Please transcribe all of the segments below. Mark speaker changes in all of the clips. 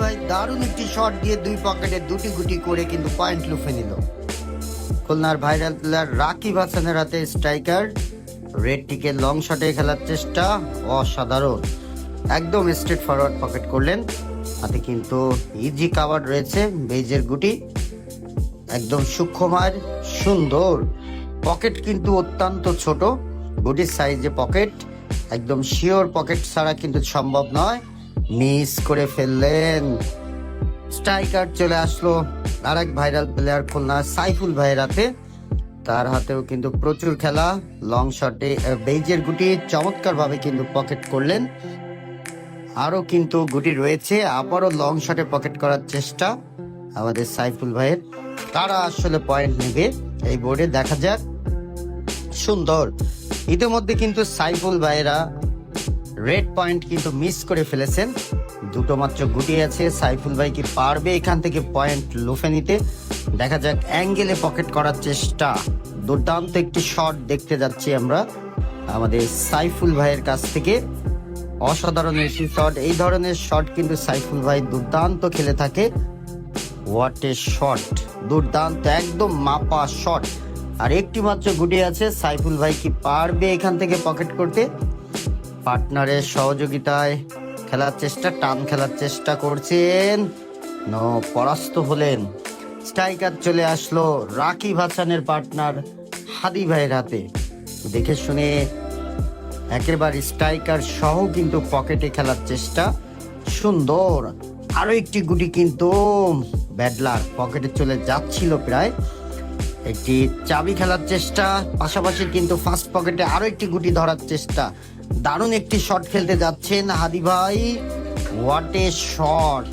Speaker 1: ভাই দারুণ একটি শট দিয়ে দুই পকেটে দুটি গুটি করে কিন্তু পয়েন্ট লুফে নিল। খুলনার ভাইরাল প্লেয়ার রাকিব হাসানের হাতে স্ট্রাইকার রেডটিকে লং শটে খেলার চেষ্টা, অসাধারণ। একদম স্ট্রেট ফরওয়ার্ড পকেট করলেন। হাতে কিন্তু ইজি কাভার রয়েছে বেজের গুটি। একদম সূক্ষ্মার সুন্দর। পকেট কিন্তু অত্যন্ত ছোট। গুটির সাইজে পকেট একদম শিওর পকেট ছাড়া কিন্তু সম্ভব নয়। মিস করে ফেললেন। স্ট্রাইকার চলে আসলো। আরেক ভাইরাল প্লেয়ার খুলনা, সাইফুল ভাইয়ের হাতে। তার হাতেও কিন্তু প্রচুর খেলা। লং শটে বেইজের গুটি চমৎকার ভাবে কিন্তু পকেট করলেন। আরও কিন্তু গুটি রয়েছে। আবারও লং শটে পকেট করার চেষ্টা আমাদের সাইফুল ভাইয়ের। তারা আসলে পয়েন্ট নেবে। এই বোর্ডে দেখা যাক। সুন্দর। ইতিমধ্যে কিন্তু সাইফুল ভাইয়েরা রেড পয়েন্ট কিন্তু মিস করে ফেলেছেন। দুটো মাত্র গুটি আছে, সাইফুল ভাই কি পারবে এখান থেকে পয়েন্ট লুফে নিতে? দেখা যাক, অ্যাঙ্গেলে পকেট করার চেষ্টা। দুর্দান্ত একটি শট দেখতে যাচ্ছি আমরা আমাদের সাইফুল ভাইয়ের কাছ থেকে। অসাধারণ একটি শট। এই ধরনের শট কিন্তু সাইফুল ভাই দুর্দান্ত খেলে থাকে। হোয়াট এ শট দুর্দান্ত, একদম মাপা শট আর একটি মাত্র গুটি আছে, সাইফুল ভাই কি পারবে এখান থেকে পকেট করতে? পার্টনারের সহযোগিতায় খেলার চেষ্টা, টান খেলার চেষ্টা করছেন। নো, পরাস্ত হলেন। স্ট্রাইকার চলে আসলো রাকিব হাসানের পার্টনার হাদি ভাইয়ের হাতে। দেখে শুনে একেবারে স্ট্রাইকার সহ কিন্তু পকেটে খেলার চেষ্টা। সুন্দর আরও একটি গুটি কিন্তু ব্যাডলার পকেটে চলে যাচ্ছিল প্রায়। একটি চাবি খেলার চেষ্টা, পাশাপাশি কিন্তু ফার্স্ট পকেটে আরও একটি গুটি ধরার চেষ্টা। দারুণ একটি শট খেলতে যাচ্ছেন হাদি ভাই। হোয়াট এ শট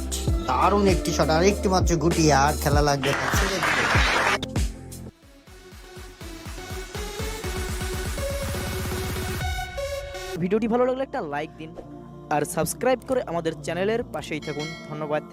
Speaker 1: দারুণ একটি শট আর একটি মাত্র গুটি আর খেলা লাগবে।
Speaker 2: ভিডিওটি ভালো লাগলে একটা লাইক দিন, আর সাবস্ক্রাইব করে আমাদের চ্যানেলের পাশেই থাকুন। ধন্যবাদ।